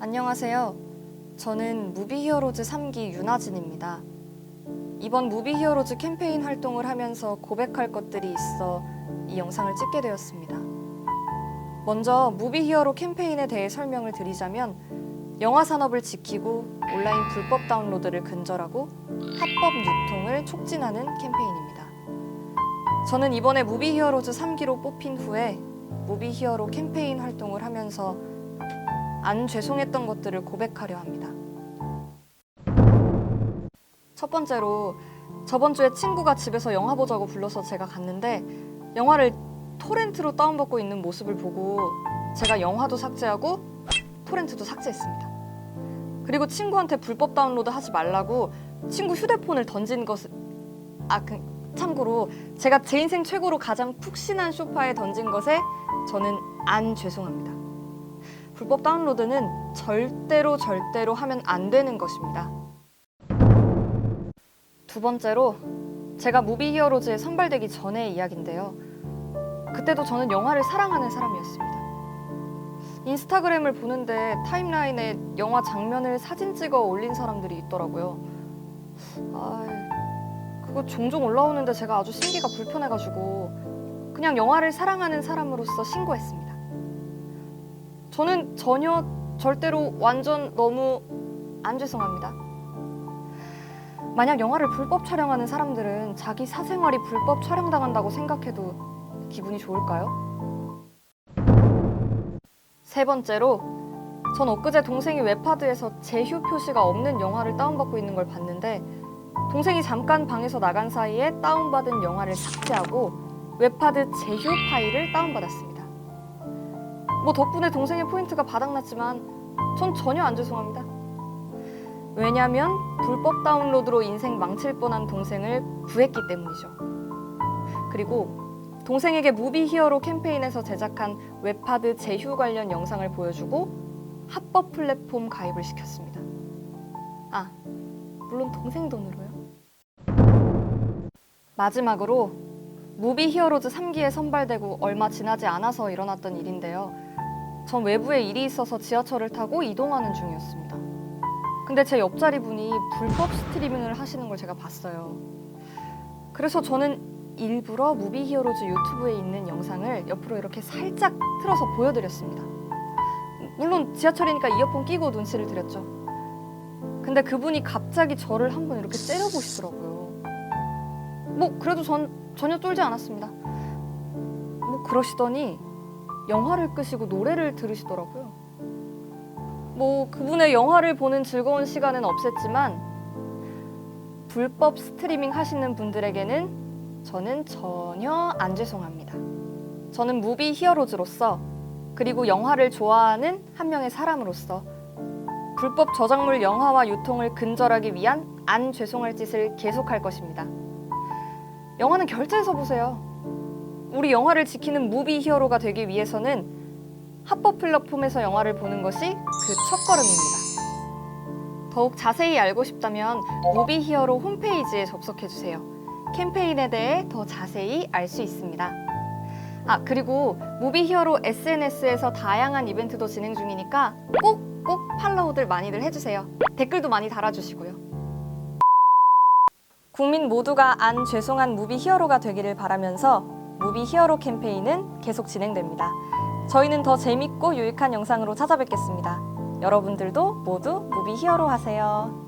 안녕하세요. 저는 무비 히어로즈 3기 윤하진입니다. 이번 무비 히어로즈 캠페인 활동을 하면서 고백할 것들이 있어 이 영상을 찍게 되었습니다. 먼저 무비 히어로 캠페인에 대해 설명을 드리자면 영화 산업을 지키고 온라인 불법 다운로드를 근절하고 합법 유통을 촉진하는 캠페인입니다. 저는 이번에 무비 히어로즈 3기로 뽑힌 후에 무비 히어로 캠페인 활동을 하면서 안 죄송했던 것들을 고백하려 합니다. 첫 번째로 저번 주에 친구가 집에서 영화 보자고 불러서 제가 갔는데 영화를 토렌트로 다운받고 있는 모습을 보고 제가 영화도 삭제하고 토렌트도 삭제했습니다. 그리고 친구한테 불법 다운로드 하지 말라고 친구 휴대폰을 던진 것을 아 그, 참고로 제가 제 인생 최고로 가장 푹신한 소파에 던진 것에 저는 안 죄송합니다. 불법 다운로드는 절대로 절대로 하면 안 되는 것입니다. 두 번째로 제가 무비 히어로즈에 선발되기 전의 이야기인데요. 그때도 저는 영화를 사랑하는 사람이었습니다. 인스타그램을 보는데 타임라인에 영화 장면을 사진 찍어 올린 사람들이 있더라고요. 아, 그거 종종 올라오는데 제가 아주 신기가 불편해가지고 그냥 영화를 사랑하는 사람으로서 신고했습니다. 저는 전혀 절대로 완전 너무 안 죄송합니다. 만약 영화를 불법 촬영하는 사람들은 자기 사생활이 불법 촬영당한다고 생각해도 기분이 좋을까요? 세 번째로 전 엊그제 동생이 웹하드에서 제휴 표시가 없는 영화를 다운받고 있는 걸 봤는데 동생이 잠깐 방에서 나간 사이에 다운받은 영화를 삭제하고 웹하드 제휴 파일을 다운받았습니다. 뭐 덕분에 동생의 포인트가 바닥났지만 전 전혀 안 죄송합니다. 왜냐면 불법 다운로드로 인생 망칠 뻔한 동생을 구했기 때문이죠. 그리고 동생에게 무비 히어로 캠페인에서 제작한 웹하드 제휴 관련 영상을 보여주고 합법 플랫폼 가입을 시켰습니다. 아, 물론 동생 돈으로요. 마지막으로 무비 히어로즈 3기에 선발되고 얼마 지나지 않아서 일어났던 일인데요. 전 외부에 일이 있어서 지하철을 타고 이동하는 중이었습니다. 근데 제 옆자리 분이 불법 스트리밍을 하시는 걸 제가 봤어요. 그래서 저는 일부러 무비 히어로즈 유튜브에 있는 영상을 옆으로 이렇게 살짝 틀어서 보여드렸습니다. 물론 지하철이니까 이어폰 끼고 눈치를 드렸죠. 근데 그분이 갑자기 저를 한번 이렇게 째려보시더라고요. 뭐 그래도 전 전혀 쫄지 않았습니다. 뭐 그러시더니 영화를 끄시고 노래를 들으시더라고요. 뭐 그분의 영화를 보는 즐거운 시간은 없앴지만 불법 스트리밍 하시는 분들에게는 저는 전혀 안 죄송합니다. 저는 무비 히어로즈로서 그리고 영화를 좋아하는 한 명의 사람으로서 불법 저작물 영화와 유통을 근절하기 위한 안 죄송할 짓을 계속할 것입니다. 영화는 결제해서 보세요. 우리 영화를 지키는 무비 히어로가 되기 위해서는 합법 플랫폼에서 영화를 보는 것이 그 첫걸음입니다. 더욱 자세히 알고 싶다면 무비 히어로 홈페이지에 접속해 주세요. 캠페인에 대해 더 자세히 알 수 있습니다. 아, 그리고 무비 히어로 SNS에서 다양한 이벤트도 진행 중이니까 꼭 꼭 팔로우들 많이들 해주세요. 댓글도 많이 달아주시고요. 국민 모두가 안 죄송한 무비 히어로가 되기를 바라면서 무비 히어로 캠페인은 계속 진행됩니다. 저희는 더 재밌고 유익한 영상으로 찾아뵙겠습니다. 여러분들도 모두 무비 히어로 하세요.